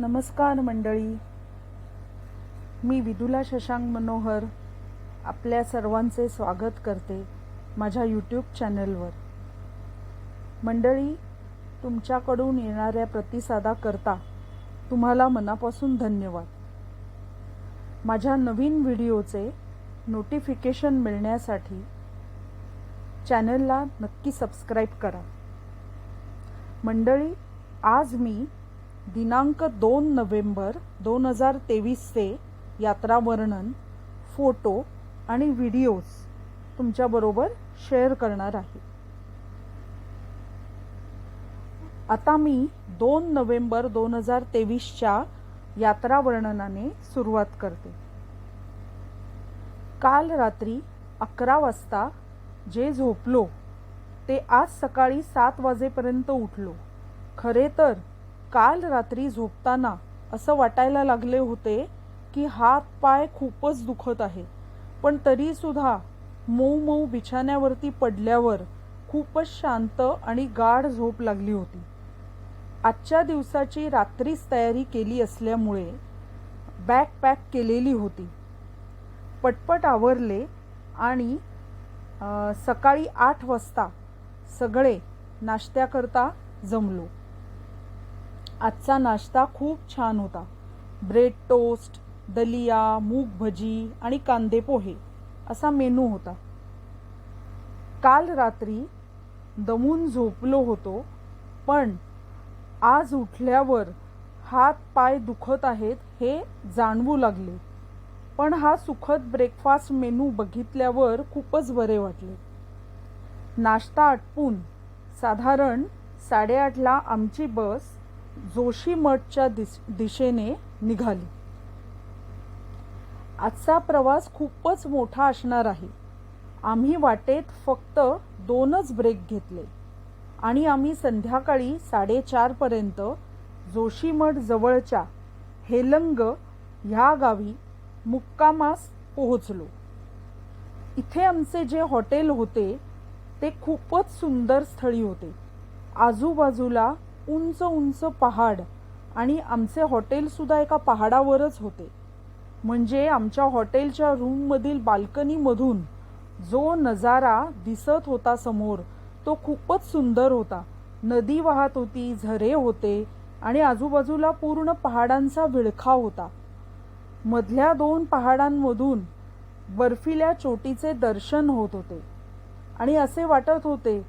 नमस्कार मंडळी. मी विदुला शशांक मनोहर आपल्या सर्वांचे स्वागत करते माझ्या यूट्यूब चॅनलवर मंडळी तुमच्याकडून येणाऱ्या प्रतिसादाकरता तुम्हाला मनापासून धन्यवाद. माझ्या नवीन व्हिडिओचे नोटिफिकेशन मिळण्यासाठी चॅनलला नक्की सबस्क्राईब करा. मंडळी आज मी दिनांक दोन नोव्हेंबर दोन हजार तेवीसचे यात्रा वर्णन फोटो आणि व्हिडिओज तुमच्याबरोबर शेअर करणार आहे. आता मी दोन नोव्हेंबर दोन हजार तेवीसच्या यात्रा वर्णनाने सुरुवात करते. काल रात्री अकरा वाजता जे झोपलो ते आज सकाळी सात वाजेपर्यंत उठलो. खरे तर काल रात्री झोपताना असं वाटायला लागले होते की हात पाय खूपच दुखत आहे. पण तरीसुद्धा मऊ मऊ बिछाण्यावरती पडल्यावर खूपच शांत आणि गाढ झोप लागली होती. आजच्या दिवसाची रात्रीच तयारी केली असल्यामुळे बॅग पॅक केलेली होती. पटपट आवरले आणि सकाळी आठ वाजता सगळे नाश्त्याकरता जमलो. आजचा नाश्ता खूप छान होता. ब्रेड टोस्ट दलिया मूग भजी आणि कांदे पोहे असा मेनू होता. काल रात्री दमून झोपलो होतो पण आज उठल्यावर हात पाय दुखत आहेत हे जाणवू लागले. पण हा सुखद ब्रेकफास्ट मेनू बघितल्यावर खूपच बरे वाटले. नाश्ता आटपून साधारण साडेआठला आमची बस जोशी मठच्या दिस दिशेने निघाली. आजचा प्रवास खूपच मोठा असणार आहे. आम्ही वाटेत फक्त दोनच ब्रेक घेतले. आणि आम्ही संध्याकाळी साडेचारपर्यंत जोशीमठ जवळच्या हेलंग ह्या गावी मुक्कामास पोहोचलो. इथे आमचे जे हॉटेल होते ते खूपच सुंदर स्थळी होते. आजूबाजूला उंच उंच पहाड आणि आमचे हॉटेलसुद्धा एका पहाडावरच होते. म्हणजे आमच्या हॉटेलच्या रूममधील बाल्कनीमधून जो नजारा दिसत होता समोर तो खूपच सुंदर होता. नदी वाहत होती झरे होते आणि आजूबाजूला पूर्ण पहाडांचा विळखा होता. मधल्या दोन पहाडांमधून बर्फिल्या चोटीचे दर्शन होत होते आणि असे वाटत होते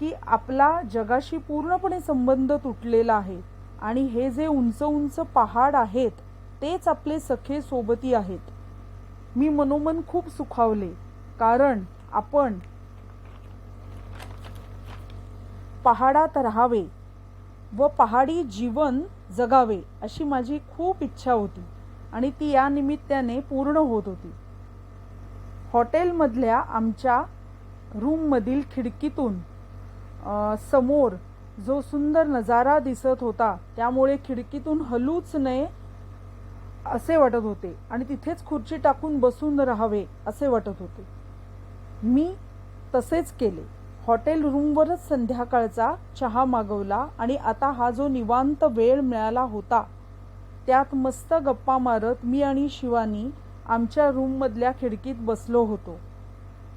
की आपला जगाशी पूर्णपणे संबंध तुटलेला आहे आणि हे जे उंच उंच पहाड आहेत तेच आपले सखे सोबती आहेत. मी मनोमन खूप सुखावले कारण आपण पहाडात राहावे व पहाडी जीवन जगावे अशी माझी खूप इच्छा होती आणि ती या निमित्ताने पूर्ण होत होती. हॉटेलमधल्या आमच्या रूममधील खिडकीतून समोर जो सुंदर नजारा दिसत होता त्यामुळे खिडकीतून हलूच नये असे वाटत होते आणि तिथेच खुर्ची टाकून बसून राहावे असे वाटत होते. मी तसेच केले. हॉटेल रूमवरच संध्याकाळचा चहा मागवला आणि आता हा जो निवांत वेळ मिळाला होता त्यात मस्त गप्पा मारत मी आणि शिवानी आमच्या रूममधल्या खिडकीत बसलो होतो.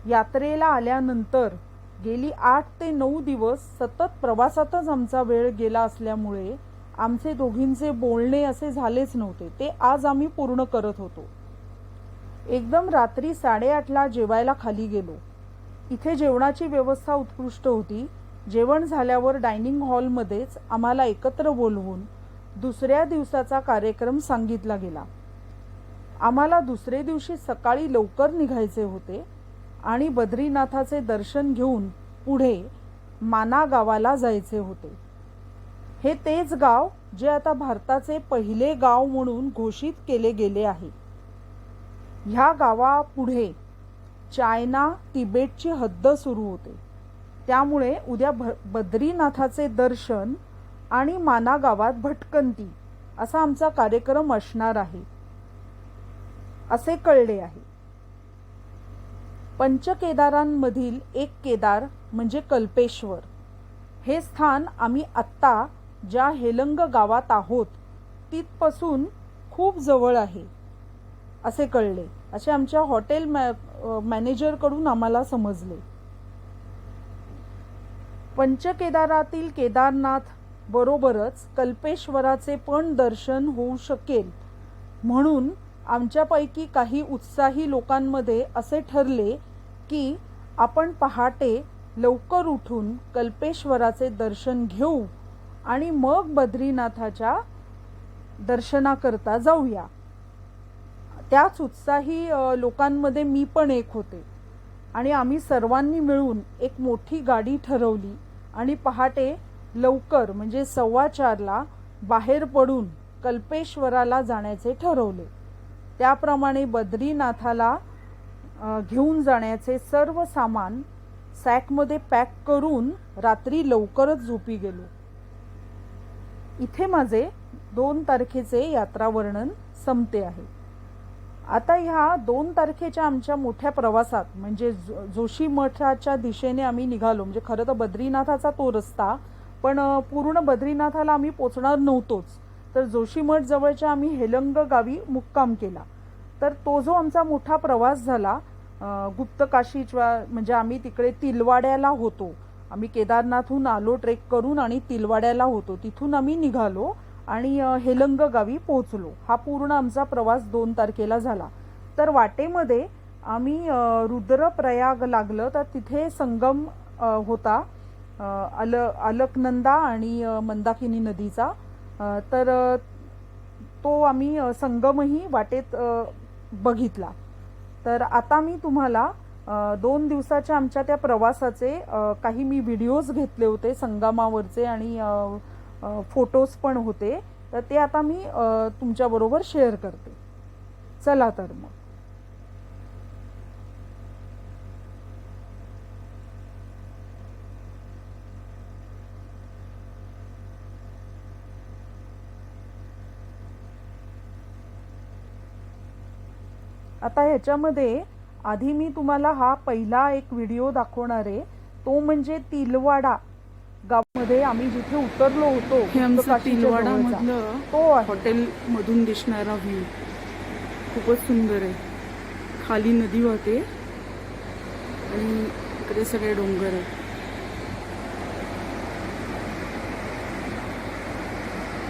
यात्रेला आल्यानंतर गेली आठ ते नऊ दिवस सतत प्रवासातच आमचा वेळ गेला असल्यामुळे आमचे दोघींचे बोलणे असे झालेच नव्हते. ते आज आम्ही पूर्ण करत होतो. एकदम रात्री साडेआठला जेवायला खाली गेलो. इथे जेवणाची व्यवस्था उत्कृष्ट होती. जेवण झाल्यावर डायनिंग हॉलमध्येच आम्हाला एकत्र बोलवून दुसऱ्या दिवसाचा कार्यक्रम सांगितला गेला. आम्हाला दुसरे दिवशी सकाळी लवकर निघायचे होते. आणि बद्रीनाथाचे दर्शन घेऊन पुढे माना गावाला जायचे होते. हे तेच गाव जे आता भारताचे पहिले गाव म्हणून घोषित केले गेले आहे. ह्या गावापुढे चायना तिबेटची हद्द सुरू होते. त्यामुळे उद्या भ बद्रीनाथाचे दर्शन आणि माना गावात भटकंती असा आमचा कार्यक्रम असणार आहे. असे कळले आहे. पंचकेदारांमधील एक केदार म्हणजे कल्पेश्वर. हे स्थान आम्ही आत्ता ज्या हेलंग गावात आहोत तिथपासून खूप जवळ आहे असे कळले असे आमच्या हॉटेल मॅ मॅनेजरकडून आम्हाला समजले. पंचकेदारातील केदारनाथ बरोबरच कल्पेश्वराचे पण दर्शन होऊ शकेल म्हणून आमच्यापैकी काही उत्साही लोकांमध्ये असे ठरले की आपण पहाटे लवकर उठून कल्पेश्वराचे दर्शन घेऊ आणि मग बद्रीनाथाच्या दर्शनाकरता जाऊया. त्याच उत्साही लोकांमध्ये मी पण एक होते. आणि आम्ही सर्वांनी मिळून एक मोठी गाडी ठरवली आणि पहाटे लवकर म्हणजे सव्वा चारला बाहेर पडून कल्पेश्वराला जाण्याचे ठरवले. त्याप्रमाणे बद्रीनाथाला घेऊन जाण्याचे सर्व सामान सॅकमध्ये पॅक करून रात्री लवकरच झोपी गेलो. इथे माझे दोन तारखेचे यात्रा वर्णन संपते आहे. आता ह्या दोन तारखेच्या आमच्या मोठ्या प्रवासात म्हणजे जो- जोशी मठाच्या दिशेने आम्ही निघालो म्हणजे खरं तर बद्रीनाथाचा तो रस्ता पण पूर्ण बद्रीनाथाला आम्ही पोचणार नव्हतोच. तर जोशीमठ जवळच्या आम्ही हेलंग गावी मुक्काम केला. तर तो जो आमचा मोठा प्रवास झाला गुप्त काशीच्या म्हणजे आम्ही तिकडे तिलवाड्याला होतो. आम्ही केदारनाथहून आलो ट्रेक करून आणि तिलवाड्याला होतो. तिथून आम्ही निघालो आणि हेलंग गावी पोहोचलो. हा पूर्ण आमचा प्रवास दोन तारखेला झाला. तर वाटेमध्ये आम्ही रुद्रप्रयाग लागलं तर तिथे संगम होता. अल अलकनंदा आणि मंदाकिनी नदीचा. तर तो आम्ही संगमही वाटेत बघितला. तर आता मी तुम्हाला दोन दिवसाच्या आमच्या त्या प्रवासाचे काही मी व्हिडिओज घेतले होते संगमावरचे आणि फोटोज पण होते. तर ते आता मी तुमच्याबरोबर शेअर करते. चला तर मग. आता ह्याच्यामध्ये आधी मी तुम्हाला हा पहिला एक व्हिडिओ दाखवणार आहे. तो म्हणजे तिलवाडा. गावामध्ये आम्ही जिथे उतरलो होतो तिलवाडा तो हॉटेल मधून दिसणारा व्ह्यू खूपच सुंदर आहे. खाली नदी वाहते आणि इकडे सगळे डोंगर आहे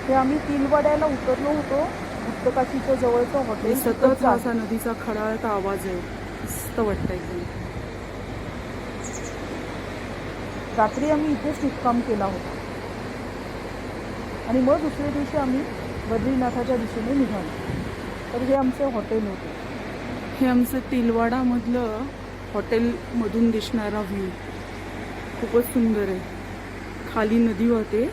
हे आम्ही तिलवाड्याला उतरलो होतो. गुप्तकाशीच्या जवळचं हॉटेल सतत. असा नदीचा खडाळता आवाज आहे. मस्त वाटतं एकदम रात्री आम्ही इथेच मुक्काम केला होता. आणि मग दुसऱ्या दिवशी आम्ही बद्रीनाथाच्या दिशेने निघालो. तर हे आमचे हॉटेल होते. हे आमचं तिलवाडा मधलं हॉटेल मधून दिसणारा व्ह्यू खूपच सुंदर आहे. खाली नदी वाहते.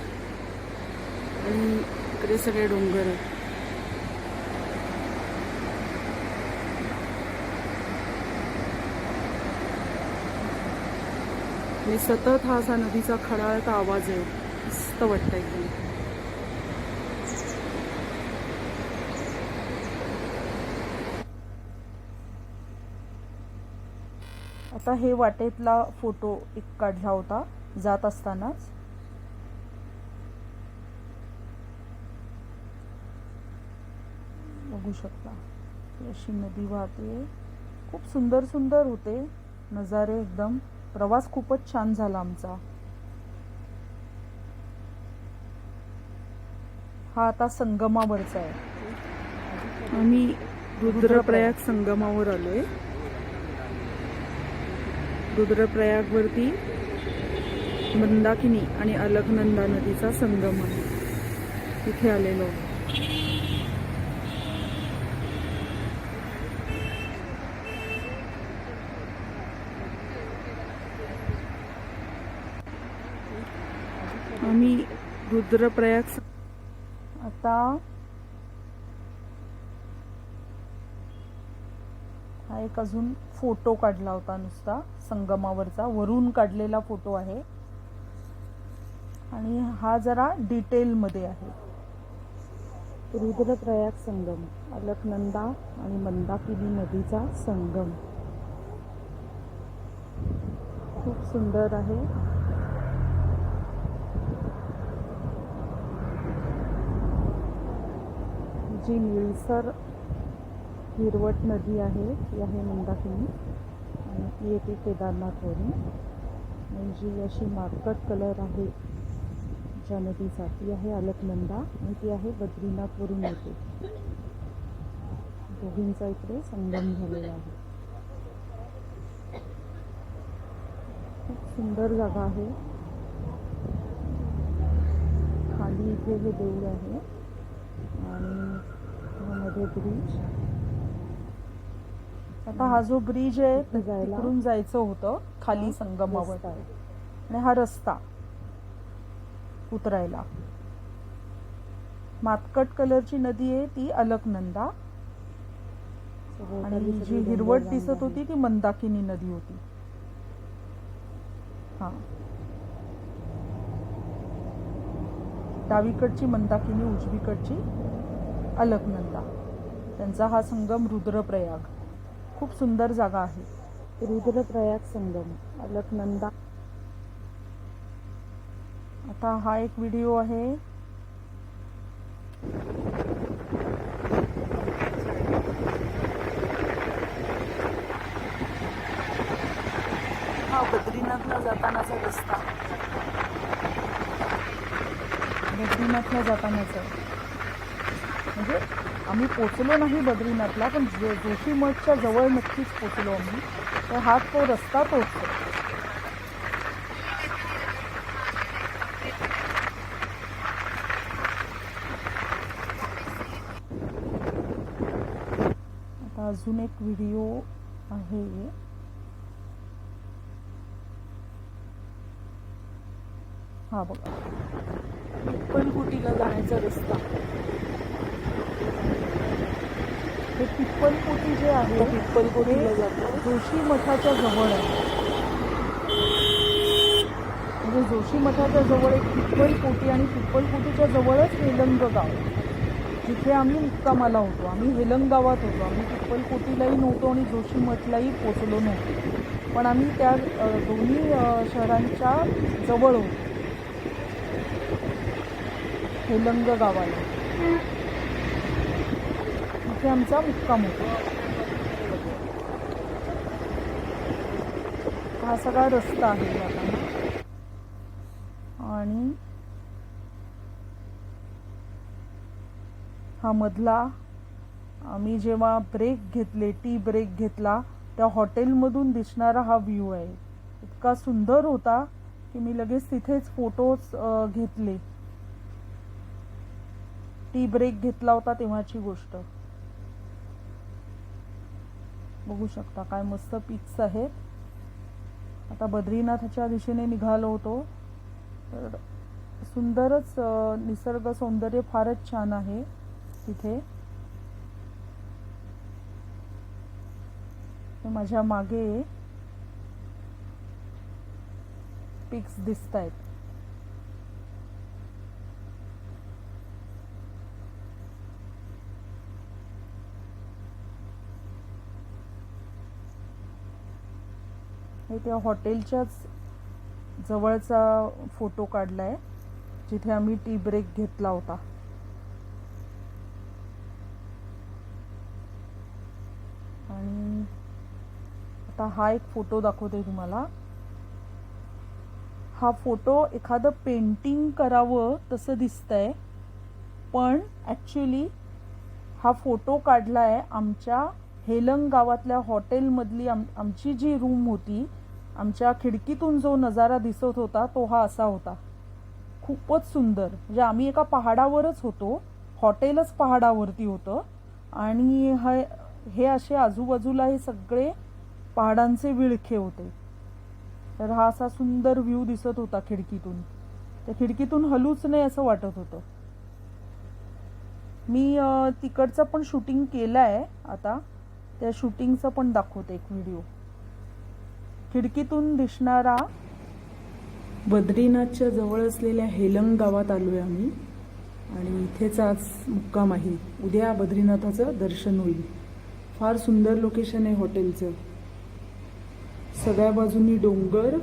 आणि इकडे सगळे डोंगर आहे आणि सतत हा असा नदीचा खडाळता आवाज आहे. मस्त वाटतं एकदम. आता हे वाटेतला फोटो एक काढला होता जात असतानाच. बघू शकता. अशी नदी वाहते. खूप सुंदर सुंदर होते. नजारे एकदम प्रवास खूपच छान झाला आमचा. हा आता संगमावरचा आहे. आम्ही रुद्रप्रयाग संगमावर आलो आहे रुद्रप्रयागवरती मंदाकिनी आणि अलकनंदा नदीचा संगम आहे. तिथे आलेलो आम्ही रुद्रप्रयाग आता हा एक अजून फोटो काढला होता नुसता संगमावरचा. वरून काढलेला फोटो आहे. आणि हा जरा डिटेलमध्ये आहे. रुद्रप्रयाग संगम अलकनंदा आणि मंदाकिनी नदीचा संगम. खूप सुंदर आहे. जी निळसर हिरवट नदी आहे ती आहे मंदाकिनी. आणि ती येते केदारनाथवरून. आणि जी अशी मार्कट कलर आहे ज्या नदीचा ती आहे अलकनंदा आणि ती आहे बद्रीनाथवरून येते. दोघींचा इकडे संगम झालेला आहे. खूप सुंदर जागा आहे. खाली इथे हे देऊळ आहे. आणि मध्ये ब्रिज आता हा जो ब्रिज आहे तिकडून जायचं होतं खाली संगमावर. आणि हा रस्ता उतरायला. मातकट कलरची नदी आहे ती अलकनंदा. आणि जी हिरवट दिसत होती ती मंदाकिनी नदी होती. हा. डावीकडची मंदाकिनी उजवीकडची. अलकनंदा. त्यांचा हा संगम रुद्रप्रयाग. खूप सुंदर जागा आहे. रुद्रप्रयाग संगम अलकनंदा. आता हा एक व्हिडिओ आहे. हा बद्रीनाथला जातानाचा रस्ता. बद्रीनाथला जातानाचा. म्हणजे आम्ही पोचलो नाही बद्रीनाथला पण जो जोशी मठच्या जवळ नक्कीच पोचलो आम्ही. तर हा तो रस्ता पोचतो आता अजून एक व्हिडिओ आहे. हा बघा. कुटीला जाण्याचा रस्ता. हे पिप्पलपोटी जे आहे पिप्पलकुटीला जातो. जोशी मठाच्या जवळ आहे. म्हणजे जोशी मठाच्या जवळ एक पिप्पलपोटी आणि पिप्पलपोटीच्या जवळच हेलंग गाव. जिथे आम्ही मुक्कामाला होतो. आम्ही हेलंग गावात होतो. आम्ही पिप्पलपोटीलाही नव्हतो आणि जोशी मठलाही पोचलो नव्हतो. पण आम्ही त्या दोन्ही शहरांच्या जवळ होतो. हेलंग गावाला. इथे आमचा मुक्काम होता. हा सगळा रस्ता आहे जाताना. आणि हा मधला आम्ही जेव्हा ब्रेक घेतले टी ब्रेक घेतला त्या हॉटेलमधून दिसणारा हा व्ह्यू आहे. इतका सुंदर होता की मी लगेच तिथेच फोटोज घेतले. टी ब्रेक घेतला होता तेव्हाची गोष्ट. बघू शकता काय मस्त पिक्स आहेत. आता बद्रीनाथच्या दिशेने निघालो होतो. तर सुंदरच निसर्ग सौंदर्य फारच छान आहे तिथे. माझ्या मागे पिक्स दिसत आहेत हे त्या हॉटेलच्याच जवळचा फोटो काढला आहे जिथे आम्ही टी ब्रेक घेतला होता. आणि आता हा एक फोटो दाखवते तुम्हाला. हा फोटो एखादं पेंटिंग करावं तसं दिसतंय पण ॲक्च्युली हा फोटो काढला आहे आमच्या हेलंग गावातल्या हॉटेलमधली आम आमची जी रूम होती आमच्या खिडकीतून जो नजारा दिसत होता तो हा असा होता. खूपच सुंदर. म्हणजे आम्ही एका पहाडावरच होतो. हॉटेलच पहाडावरती होतं. आणि हे हे असे आजूबाजूला हे सगळे पहाडांचे विळखे होते. तर हा असा सुंदर व्ह्यू दिसत होता खिडकीतून. त्या खिडकीतून हलूच नाही असं वाटत होतं. मी तिकडचं पण शूटिंग केलं आहे आता. त्या शूटिंगचं पण दाखवते एक व्हिडिओ. खिडकीतून दिसणारा बद्रीनाथच्या जवळ असलेल्या हेलंग गावात आलो आहे आम्ही. आणि इथेच आज मुक्काम आहे. उद्या बद्रीनाथाचं दर्शन होईल. फार सुंदर लोकेशन आहे हॉटेलचं. सगळ्या बाजूनी डोंगर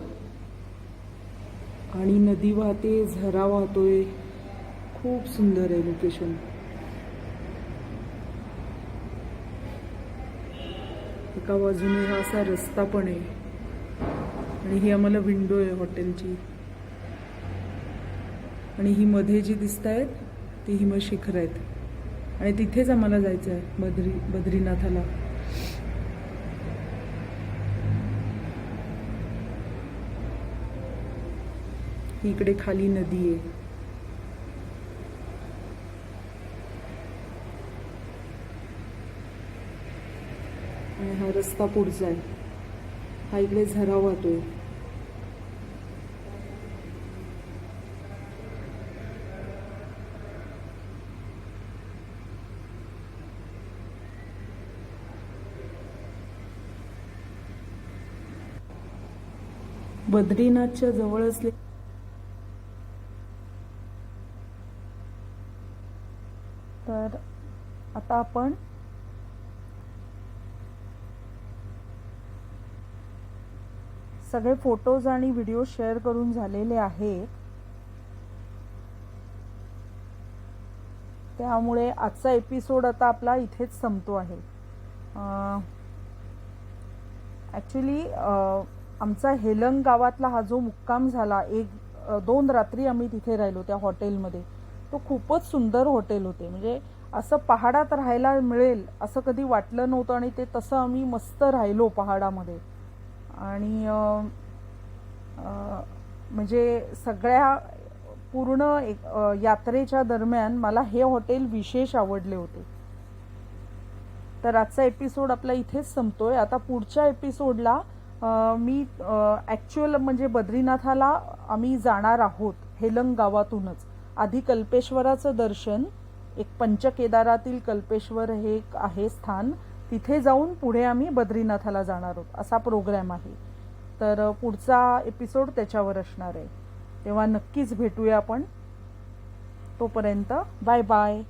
आणि नदी वाहते झरा वाहतोय. खूप सुंदर आहे लोकेशन एका बाजूने हा असा रस्ता पण आहे. आणि ही आम्हाला विंडो आहे हॉटेलची. आणि ही मध्ये जी दिसत आहेत ती हिमशिखर आहेत. आणि तिथेच आम्हाला जायचं आहे बद्री बद्रीनाथाला. ही इकडे खाली नदी आहे आणि हा रस्ता पुढचा आहे. हा इकडे झरा वाहतोय. बद्रीनाथच्या जवळ असले तर आता आपण सगळे फोटोज आणि व्हिडिओ शेअर करून झालेले आहेत. त्यामुळे आजचा एपिसोड आता आपला इथेच संपतो आहे. ॲक्च्युली आमचा हेलंग गावातला हा जो मुक्काम झाला एक दोन रात्री आम्ही तिथे राहिलो त्या हॉटेलमध्ये. तो खूपच सुंदर हॉटेल होते. म्हणजे असं पहाडात राहायला मिळेल असं कधी वाटलं नव्हतं आणि ते तसं आम्ही मस्त राहिलो पहाडामध्ये. आणि म्हणजे सगळ्या पूर्ण एक यात्रेच्या दरम्यान मला हे हॉटेल विशेष आवडले होते. तर आजचा एपिसोड आपला इथेच संपतोय. आता पुढच्या एपिसोडला मी ॲक्च्युअल म्हणजे बद्रीनाथाला आम्ही जाणार आहोत हेलंग गावातूनच. आधी कल्पेश्वराचं दर्शन एक पंचकेदारातील कल्पेश्वर हे एक आहे स्थान. तिथे जाऊन पुढे आम्ही बद्रीनाथाला जाणार आहोत. असा प्रोग्रॅम आहे. तर पुढचा एपिसोड त्याच्यावर असणार आहे. तेव्हा नक्कीच भेटूया आपण. तोपर्यंत बाय बाय